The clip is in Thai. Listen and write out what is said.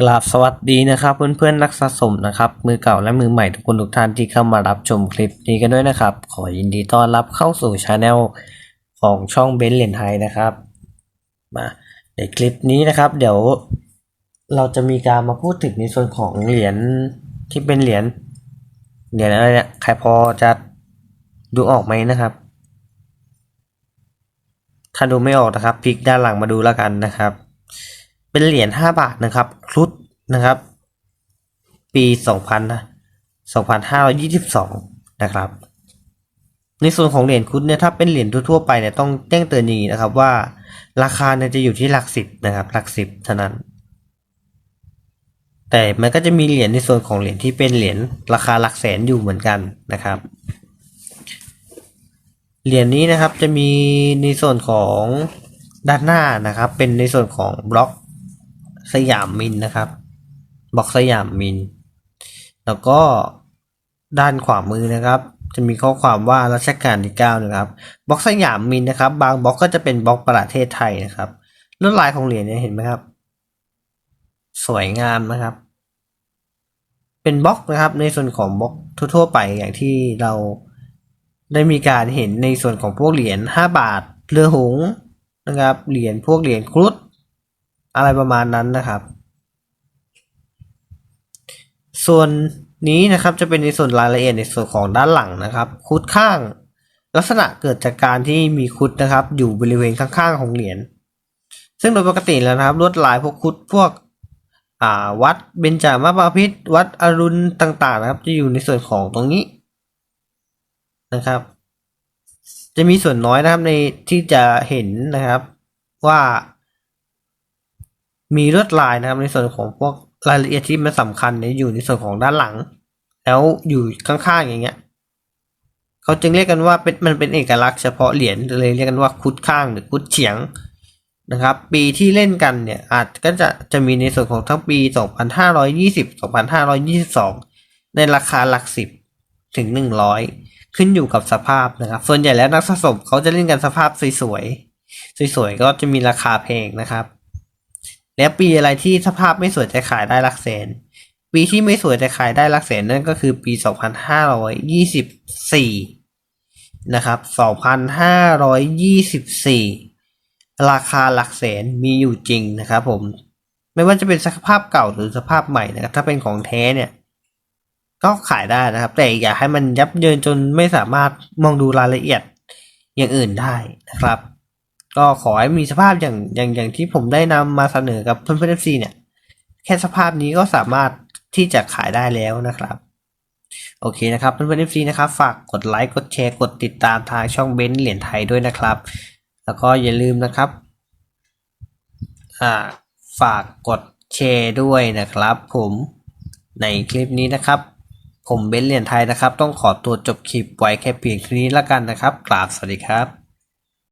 กราบสวัสดีนะครับเพื่อนๆนักสะสมนะครับมือเก่าและมือใหม่ทุกคนทุกท่านที่เข้ามารับชมคลิปนี้กันด้วยนะครับ ขอยินดีต้อนรับเข้าสู่ช anel ของช่องเบนซ์เหรียญไทยนะครับมาในคลิปนี้นะครับ เดี๋ยวเราจะมีการมาพูดถึงในส่วนของเหรียญที่เป็นเหรียญเหรียญอะไรเนี่ยใครพอจะดูออกไหมนะครับ ถ้าดูไม่ออกนะครับพลิกด้านหลังมาดูแล้วกันนะครับ เป็นเหรียญห้าบาทนะครับครุฑนะครับ ปีสองพันสองพันห้าร้อยี่สิบสองนะครับ ในส่วนของเหรียญครุฑเนี่ยถ้าเป็นเหรียญทั่วๆไปเนี่ยต้องแจ้งเตือนอย่างนี้นะครับว่า ราคาเนี่ยจะอยู่ที่หลักสิบนะครับหลักสิบเท่านั้น แต่มันก็จะมีเหรียญในส่วนของเหรียญที่เป็นเหรียญราคาหลักแสนอยู่เหมือนกันนะครับเหรียญนี้นะครับจะมีในส่วนของด้านหน้านะครับ เป็นในส่วนของบล็อก สยามมินนะครับบล็อกสยามมิน แล้วก็ด้านขวามือนะครับ จะมีข้อความว่ารัชกาลที่9นะครับบล็อกสยามมินนะครับ บางบล็อกก็จะเป็นบล็อกประเทศไทยนะครับลวดลายของเหรียญเนี่ยเห็นไหมครับ สวยงามนะครับ เป็นบล็อกนะครับ ในส่วนของบล็อกทั่ว ๆ ไปอย่างที่เราได้มีการเห็นในส่วนของพวกเหรียญห้าบาทเรือหงส์นะครับเหรียญพวกเหรียญครุฑ อะไรประมาณนั้นนะครับ ส่วนนี้นะครับจะเป็นในส่วนรายละเอียดในส่วนของด้านหลังนะครับครุฑข้าง ลักษณะเกิดจากการที่มีครุฑนะครับ อยู่บริเวณข้างๆของเหรียญซึ่งโดยปกติแล้วนะครับ ลวดลายพวกครุฑพวกวัดเบญจมาบพิตรวัดอรุณต่างๆ นะครับ จะอยู่ในส่วนของตรงนี้นะครับ จะมีส่วนน้อยนะครับในที่จะเห็นนะครับว่า มีลวดลายนะครับ ในส่วนของพวกรายละเอียดที่มันสำคัญเนี่ยอยู่ในส่วนของด้านหลัง แล้วอยู่ข้างๆอย่างเงี้ยเขาจึงเรียกกันว่าเป็นมันเป็นเอกลักษณ์เฉพาะเหรียญเลยเรียกกันว่าคุดข้างหรือคุดเฉียงนะครับ ปีที่เล่นกันเนี่ยอาจก็จะจะมีในส่วนของทั้งปี 2520 2522 ในราคาหลักสิบถึง 100 ขึ้นอยู่กับสภาพนะครับ ส่วนใหญ่แล้วนักสะสมเขาจะเล่นกันสภาพสวยๆสวยๆก็จะมีราคาแพงนะครับ แล้วปีอะไรที่สภาพไม่สวยจะขายได้หลักแสน ปีที่ไม่สวยจะขายได้หลักแสนนั่นก็คือปี 2524 นะครับ 2524 ราคาหลักแสนมีอยู่จริงนะครับผม ไม่ว่าจะเป็นสภาพเก่าหรือสภาพใหม่นะครับ ถ้าเป็นของแท้เนี่ย ก็ขายได้นะครับ แต่อย่าให้มันยับเยินจนไม่สามารถมองดูรายละเอียดอย่างอื่นได้นะครับ ก็ขอให้มีสภาพอย่างอย่างอย่างที่ผมได้นำมาเสนอกับเพื่อนเพื่อนซีเนี่ย แค่สภาพนี้ก็สามารถที่จะขายได้แล้วนะครับ โอเคนะครับเพื่อนเพื่อนซีนะครับ ฝากกดไลค์กดแชร์กดติดตามทางช่องเบนซ์เหรียญไทยด้วยนะครับ แล้วก็อย่าลืมนะครับอ่าฝากกดแชร์ด้วยนะครับ ผมในคลิปนี้นะครับ ผมเบนซ์เหรียญไทยนะครับ ต้องขอตัวจบคลิปไว้แค่เพียงเท่านี้แล้วกันนะครับกราบสวัสดีครับ